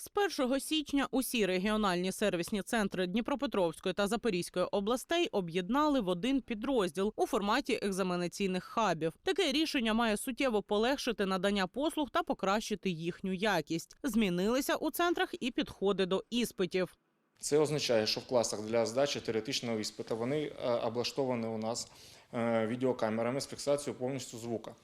З 1 січня усі регіональні сервісні центри Дніпропетровської та Запорізької областей об'єднали в один підрозділ у форматі екзаменаційних хабів. Таке рішення має суттєво полегшити надання послуг та покращити їхню якість. Змінилися у центрах і підходи до іспитів. Це означає, що в класах для здачі теоретичного іспиту вони е, облаштовані у нас е, відеокамерами з фіксацією повністю звука.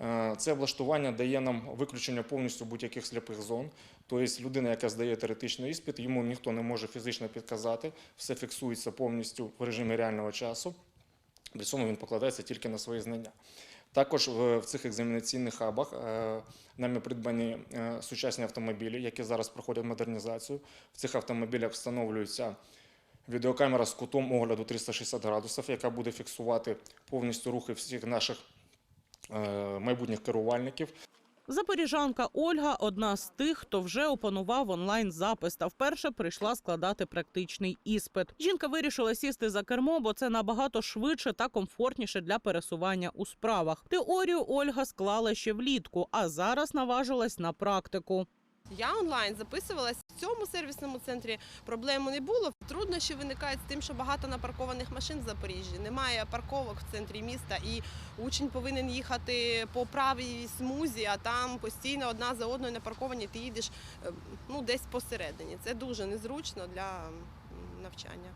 Е, Це облаштування дає нам виключення повністю будь-яких сліпих зон. Тобто людина, яка здає теоретичний іспит, йому ніхто не може фізично підказати, все фіксується повністю в режимі реального часу. При цьому він покладається тільки на свої знання. Також в в цих екзаменаційних хабах е, нами придбані е, сучасні автомобілі, які зараз проходять модернізацію. В цих автомобілях встановлюється відеокамера з кутом огляду 360 градусів, яка буде фіксувати повністю рухи всіх наших е, майбутніх керувальників. Запоріжанка Ольга одна з тих, хто вже опанував онлайн запис та вперше прийшла складати практичний іспит. Жінка вирішила сісти за кермо, бо це набагато швидше та комфортніше для пересування у справах. Теорію Ольга склала ще влітку, а зараз наважилась на практику. Я онлайн записувалась в цьому сервісному центрі. Проблеми не було. Труднощі виникають з тим, що багато напаркованих машин в Запоріжжі. Немає парковок в центрі міста, і учень повинен їхати по правій смузі, а там постійно одна за одною напарковані. Ти їдеш е, ну десь посередині. Це дуже незручно для навчання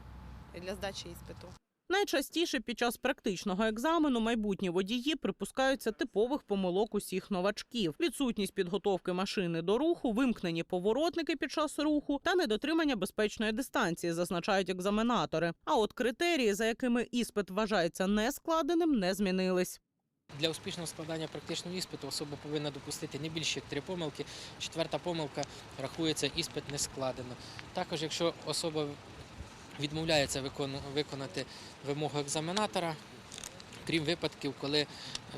і для здачі іспиту. Найчастіше під час практичного екзамену майбутні водії припускаються типових помилок усіх новачків: відсутність підготовки машини до руху, вимкнені поворотники під час руху та недотримання безпечної дистанції, зазначають екзаменатори. А от критерії, за якими іспит вважається нескладеним, не змінились. Для успішного складання практичного іспиту особа повинна допустити не більше як три помилки. Четверта помилка рахується іспит не складено. Також, якщо особа відмовляється виконати вимогу екзаменатора, крім випадків, коли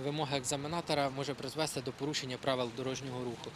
вимога екзаменатора може призвести до порушення правил дорожнього руху.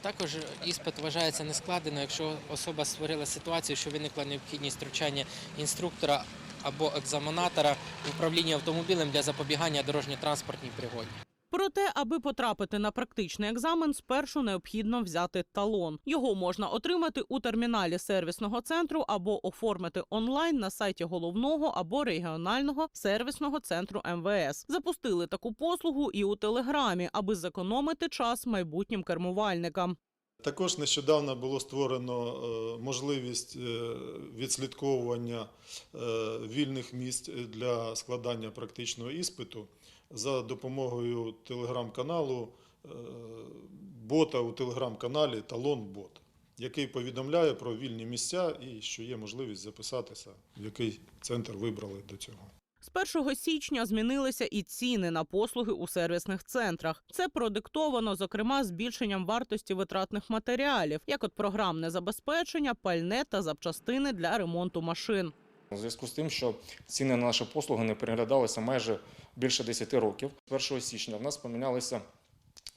Також іспит вважається нескладено, якщо особа створила ситуацію, що виникла необхідність втручання інструктора або екзаменатора в управлінні автомобілем для запобігання дорожньо-транспортній пригоді. Проте, аби потрапити на практичний екзамен, спершу необхідно взяти талон. Його можна отримати у терміналі сервісного центру або оформити онлайн на сайті головного або регіонального сервісного центру МВС. Запустили таку послугу і у телеграмі, аби зекономити час майбутнім кермувальникам. Також нещодавно було створено е, можливість е, відслідковування е, вільних місць для складання практичного іспиту за допомогою телеграм-каналу е, бота у телеграм-каналі Талон Бот, який повідомляє про вільні місця і що є можливість записатися, в який центр вибрали до цього. З 1 січня змінилися і ціни на послуги у сервісних центрах. Це продиктовано, зокрема, збільшенням вартості витратних матеріалів, як от програмне забезпечення, пальне та запчастини для ремонту машин. У зв'язку з тим, що ціни на наші послуги не переглядалися майже більше 10 років. З 1 січня в нас помінялися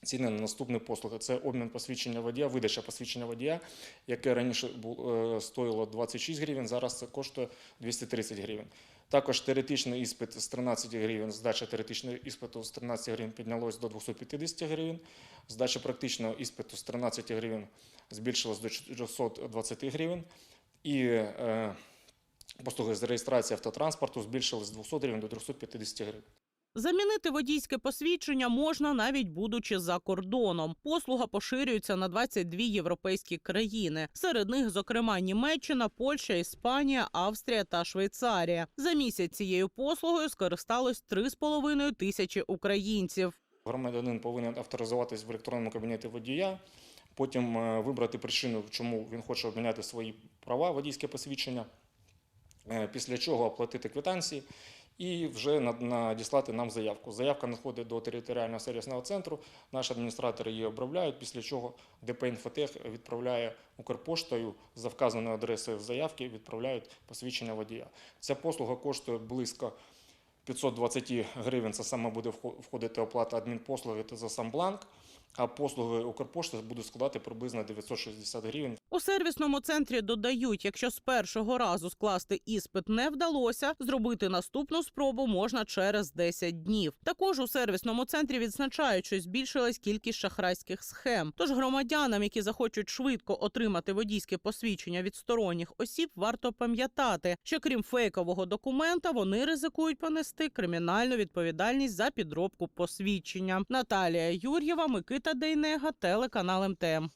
ціни на наступні послуги. Це обмін посвідчення водія, видача посвідчення водія, яке раніше е, стоїло 26 гривень, зараз це коштує 230 гривень. Також теоретичний іспит з 13 гривень, здача теоретичного іспиту з 13 гривень піднялось до 250 гривень, здача практичного іспиту з 13 гривень збільшилась до 420 гривень. І е, Послуги з реєстрації автотранспорту збільшились з 200 гривень до 350 гривень. Замінити водійське посвідчення можна навіть будучи за кордоном. Послуга поширюється на 22 європейські країни. Серед них, зокрема, Німеччина, Польща, Іспанія, Австрія та Швейцарія. За місяць цією послугою скористалось 3,5 тисячі українців. Громадянин повинен авторизуватись в електронному кабінеті водія, потім е, вибрати причину, чому він хоче обміняти свої права, водійське посвідчення, після чого оплатити квитанції і вже над- надіслати нам заявку. Заявка надходить до територіального сервісного центру, наші адміністратори її обробляють, після чого ДП «Інфотех» відправляє Укрпоштою за вказаною адресою заявки, відправляють посвідчення водія. Ця послуга коштує близько 520 гривень це саме буде вхо- входити оплата адмінпослуги та за сам бланк, а послуги Укрпошти будуть складати приблизно 960 гривень. У сервісному центрі додають, якщо з першого разу скласти іспит не вдалося, зробити наступну спробу можна через 10 днів. Також у сервісному центрі відзначають, що збільшилась кількість шахрайських схем. Тож громадянам, які захочуть швидко отримати водійське посвідчення від сторонніх осіб, варто пам'ятати, що крім фейкового документа, вони ризикують понести кримінальну відповідальність за підробку посвідчення. Наталія Юр'єва, Микита Дейнега, телеканал МТМ.